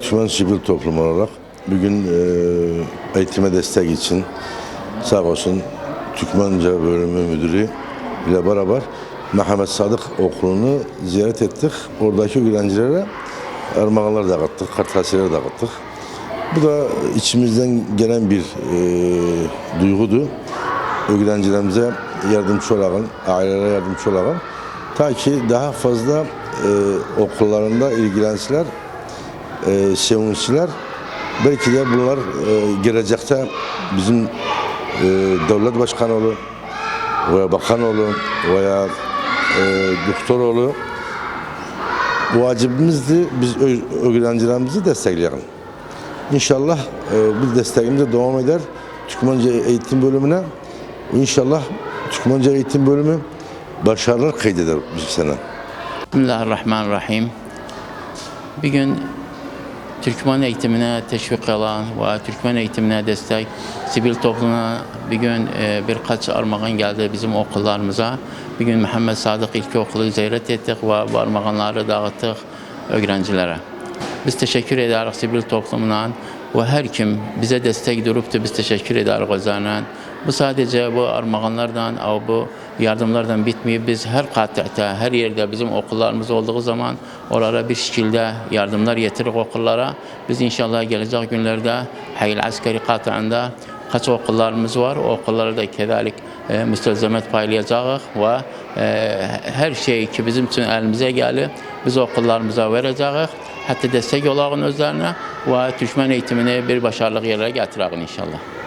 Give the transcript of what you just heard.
Türkmen sivil toplum olarak bugün e, eğitime destek için sağ olsun Türkmence bölümü müdürü ile beraber Mehmet Sadık okulunu ziyaret ettik. Oradaki öğrencilere armağanlar dağıttık, kartasiyeler dağıttık. Bu da içimizden gelen bir e, duygudu. Öğrencilerimize yardımcı olalım, ailelere yardımcı olalım. Ta ki daha fazla e, okullarında ilgilensinler, e, sevinçliler. Belki de bunlar e, gelecekte bizim e, devlet başkanı veya bakanoğlu veya e, doktoroğlu vacibimizdi biz öğrencilerimizi destekleyelim. İnşallah e, bu desteğimiz de devam eder. Türkmence eğitim bölümüne. İnşallah Türkmence eğitim bölümü başarılar kaydeder bu sene. Bismillahirrahmanirrahim. Bir gün Türkmen eğitimine teşvik alan ve Türkmen eğitimine destek sivil topluma bir gün e, birkaç armağan geldi bizim okullarımıza. Bir gün Muhammed Sadık İlkokulu ziyaret ettik ve bu armağanları dağıttık öğrencilere. Biz teşekkür ederiz sivil toplumdan ve her kim bize destek durup da biz teşekkür ederiz zaman. Bu sadece bu armağanlardan, bu yardımlardan bitmiyor. Biz her katta, her yerde bizim okullarımız olduğu zaman oralara bir şekilde yardımlar getirir okullara. Biz inşallah gelecek günlerde Hayil Askeri Katağı'nda kaç okullarımız var. O okullara da kedalik e, müstelzemet paylayacağız ve e, her şey ki bizim için elimize geldi biz okullarımıza vereceğiz. Hatta destek olağın özlerine ve Türkmen eğitimini bir başarılı yerlere getireceğiz inşallah.